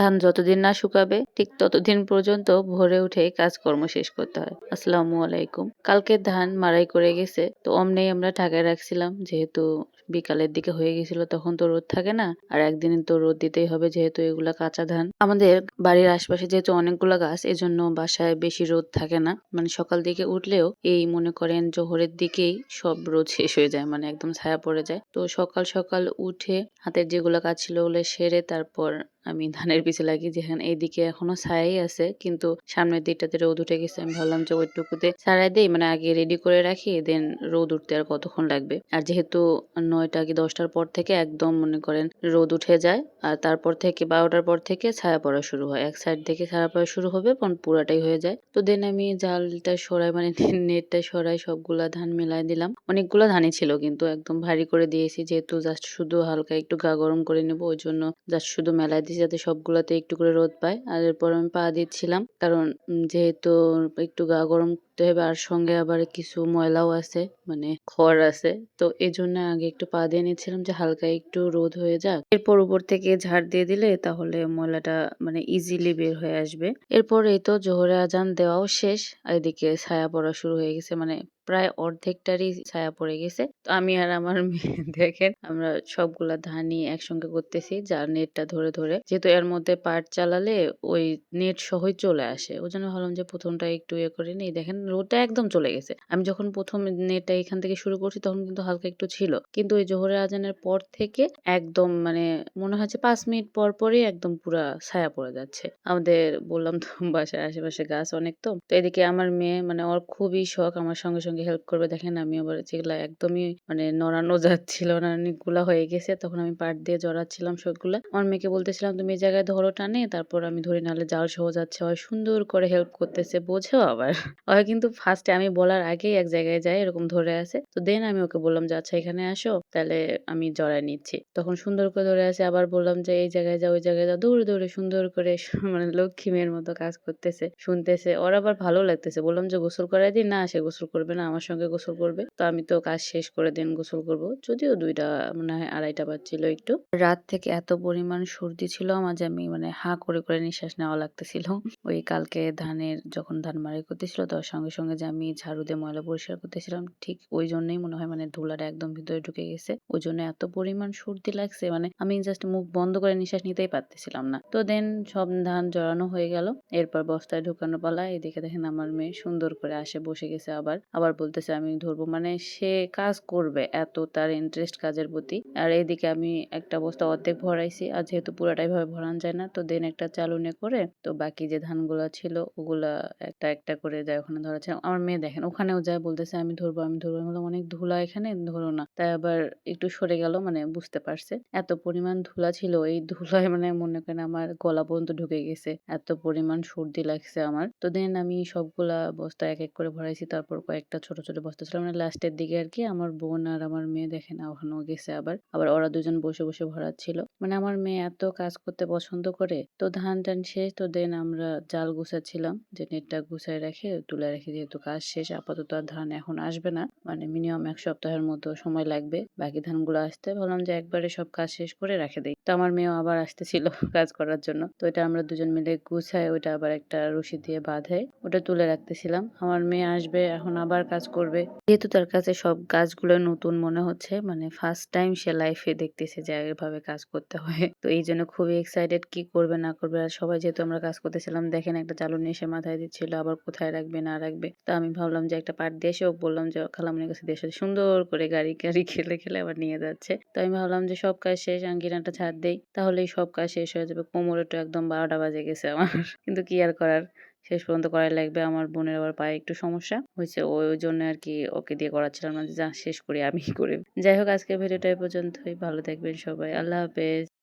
ধান যতদিন না শুকাবে, ঠিক ততদিন পর্যন্ত ভোরে উঠে কাজকর্ম শেষ করতে হয়। আসসালামু আলাইকুম। কালকে ধান মারাই করে গেছে, তো অমনেই আমরা ঢাকায় রাখছিলাম, যেহেতু বিকালের দিকে হয়ে গেছিল তখন তো রোদ থাকে না, আর একদিন তো রোদ দিতেই হবে যেহেতু এগুলা কাঁচা ধান। আমাদের বাড়ির আশপাশে যেহেতু অনেকগুলো গাছ, এজন্য বাসায় বেশি রোদ থাকে না। মানে সকাল দিকে উঠলেও এই মনে করেন জোহরের দিকেই সব রোদ শেষ হয়ে যায় মানে একদম ছায়া পড়ে যায়। তো সকাল সকাল উঠে হাতের যেগুলো কাজ ছিল ওগুলো সেরে তারপর আমি ধানের পিছে লাগি যেখানে এইদিকে এখনও ছায়াই আছে, কিন্তু সামনের দিকটাতে রোদ উঠে গেছে। আমি ভাবলাম যে ওইটুকুতে ছাড়াই দেই মানে আগে রেডি করে রাখি দেন রোদ উঠতে আর কতক্ষণ লাগবে। আর যেহেতু নয়টা কি দশটার পর থেকে একদম মনে করেন রোদ উঠে যায়, আর তারপর থেকে বারোটার পর থেকে ছায়া পড়া শুরু হয়। এক সাইড থেকে ছায়া পড়া শুরু হবে পুরাটাই হয়ে যায়। তো দেন আমি জালটা সরাই মানে নেটটা সরাই সবগুলা ধান মিলাই দিলাম। অনেকগুলো ধানই ছিল, কিন্তু একদম ভারী করে দিয়েছি, যেহেতু জাস্ট শুধু হালকা একটু গা গরম করে নেব, ওই জন্য জাস্ট শুধু মেলাই দিয়েছি যাতে সবগুলাতে একটু করে রোদ পায়। আর এরপর আমি পা দিচ্ছিলাম, কারণ যেহেতু একটু গা গরম করতে হবে, আর সঙ্গে আবার কিছু ময়লাও আছে মানে খড় আছে। তো এই জন্য আগে একটু পা দিয়ে নিচ্ছিলাম যে হালকা একটু রোদ হয়ে যাক। এরপর উপর থেকে ঝাড় দিয়ে দিলে তাহলে ময়লাটা মানে ইজিলি বের হয়ে আসবে। এরপর এই তো জোহরে আজান দেওয়াও শেষ, আর এদিকে ছায়া পড়া শুরু হয়ে গেছে মানে প্রায় অর্ধেকটারই ছায়া পড়ে গেছে। তো আমি আর আমার মেয়ে দেখেন, আমরা সবগুলা ধানই একসঙ্গে করতেছি যার নেটটা ধরে ধরে। যেহেতু এর মধ্যে পাট চালালে ওই নেট সহই চলে আসে। ওই জন্য ভাবলাম যে প্রথমটা একটু ইয়ে করে নিই। দেখেন রোদটা একদম চলে গেছে। আমি যখন প্রথম নেটটা এখান থেকে শুরু করছি, তখন কিন্তু হালকা একটু ছিল। কিন্তু ওই জোহরের আজানের পর থেকে একদম মানে মনে হচ্ছে পাঁচ মিনিট পর পরই একদম পুরা ছায়া পড়ে যাচ্ছে। আমাদের বললাম তো বাসার আশেপাশে গাছ অনেক তো। তো এদিকে আমার মেয়ে মানে ওর খুবই শখ, আমার সঙ্গে সঙ্গে হেল্প করবে। দেখেন আমি আবার যেগুলা একদমই মানে নড়ানো যাচ্ছিল না, অনেকগুলা হয়ে গেছে। তখন আমি পাট দিয়ে জড়াচ্ছিলাম সবগুলা। আমার মেয়েকে বলতেছিলাম, তুমি এই জায়গায় ধরো টানে, তারপর আমি ধরে, নাহলে জাল সহ যাচ্ছে। হয় সুন্দর করে হেল্প করতেছে বোঝেও আবার। হয় কিন্তু ফার্স্টে আমি বলার আগেই এক জায়গায় যাই এরকম ধরে আছে তো দেন আমি ওকে বললাম যে আচ্ছা এখানে আসো, তাহলে আমি জড়াই নিচ্ছি। তখন সুন্দর করে ধরে আছে আবার বললাম যে, এই জায়গায় যাও, ওই জায়গায় যাও। দৌড়ে দৌড়ে সুন্দর করে মানে লক্ষ্মী মেয়ের মতো কাজ করতেছে, শুনতেছে। ওর আবার ভালো লাগতেছে। বললাম যে, গোসল করাই দিই না, সে গোসল করবে না আমার সঙ্গে গোসল করবে। তো আমি তো কাজ শেষ করে দিন গোসল করব। যদিও দুইটা মনে হয় আড়াইটা বাজছিল একটু। রাত থেকে এত পরিমাণ সর্দি ছিল আমার যে আমি মানে হা করে করে নিঃশ্বাস নেওয়া লাগতেছিল। ওই কালকে ধানের যখন ধান মারাই করতেছিল তার সঙ্গে সঙ্গে যে আমি ঝাড়ু দিয়ে ময়লা পরিষ্কার করতেছিলাম, ঠিক ওই জন্যই মনে হয় মানে ধুলাটা একদম ভিতরে ঢুকে গেছে। ওই জন্য এত পরিমাণ সর্দি লাগছে মানে আমি জাস্ট মুখ বন্ধ করে নিঃশ্বাস নিতেই পারতেছিলাম না। তো দেন সব ধান জড়ানো হয়ে গেল। এরপর বস্তায় ঢুকানো পালা, এদিকে দেখেন আমার মেয়ে সুন্দর করে আসে, বসে গেছে আবার। আবার বলতেছে, আমি ধরবো। মানে সে কাজ করবে এত তার ইন্টারেস্ট কাজের প্রতি। আর এইদিকে আমি একটা বস্তা অর্ধেক ভরাইছি। আর যেহেতু পুরাটাই ভাবে ভরান যায় না, তো দেন একটা চালুনে করে, তো বাকি যে ধানগুলা ছিল, ওগুলা একটা একটা করে যায় ওখানে ধরাচ্ছে আমার মেয়ে দেখেন, ওখানেও যায়, বলতেছে, আমি ধরবো আমি ধরবো। আমি অনেক ধুলা এখানে, ধরো না। তাই আবার একটু সরে গেল মানে বুঝতে পারছে। এত পরিমাণ ধুলা ছিল, এই ধুলায় মানে মনে করেন আমার গলা পর্যন্ত ঢুকে গেছে। এত পরিমাণ সর্দি লাগছে আমার। তো দেন আমি সবগুলা বস্তা এক এক করে ভরাইছি, তারপর কয়েকটা ছোট ছোট বস্তা ছিল মানে লাস্টের দিকে আর কি আমার বোন আর আমার মেয়ে দেখেন ওখানেও গেছে আবার। আবার ওরা দুজন বসে বসে ভরাচ্ছিল মানে আমার মেয়ে এত কাজ করতে পছন্দ করে, তো ধান টান শেষ, তো দেন আমরা জাল গুছাচ্ছিলাম, যে নেটটা গুছাই রেখে, তুলে রেখে যেহেতু কাজ শেষ, আপাতত আর ধান এখন আসবে না। মানে মিনিমাম এক সপ্তাহের মতো সময় লাগবে, বাকি ধানগুলো আসতে। ভাবলাম যে একবারে সব কাজ শেষ করে রেখে দিই। তো আমার মেয়েও আবার আসতেছিল কাজ করার জন্য। তো এটা আমরা দুজন মিলে গুছাই ওইটা আবার একটা রশি দিয়ে বাঁধে ওটা তুলে রাখতেছিলাম। আমার মেয়ে আসবে, এখন আবার কাজ করবে। যেহেতু তার কাছে সব কাজগুলো নতুন মনে হচ্ছে মানে ফার্স্ট টাইম সে লাইফে দেখতেছে যে এভাবে কাজ করতে হয়। তো এই জন্য খুবই এক্সাইটেড কি করবে, না করবে। আর সবাই যেহেতু আমরা কাজ করতেছিলাম, দেখেন একটা চালুনি এসে মাথায় দিচ্ছিল, আবার কোথায় রাখবে, না রাখবে। তো আমি ভাবলাম যে একটা পাট দিয়ে এসে ওকে বললাম যে, খালামনির কাছে দেশে সুন্দর করে গাড়ি গাড়ি খেলে খেলে আবার নিয়ে যাচ্ছে। তো আমি ভাবলাম যে, সব কাজ শেষ, আঙ্গিনাটা ছাড় দেই। তাহলেই সব কাজ শেষ হয়ে যাবে। কোমরে তো একদম বারোটা বাজে গেছে আমার। কিন্তু কি আর করার? শেষ পর্যন্ত করাই লাগবে। আমার বোনের আবার পায়ে একটু সমস্যা হয়েছে। ওই জন্য আর কি ওকে দিয়ে করাচ্ছিলাম না যে শেষ করি আমি করে। যাই হোক, আজকের ভিডিওটা পর্যন্তই। ভালো থাকবেন সবাই। আল্লাহ হাফেজ।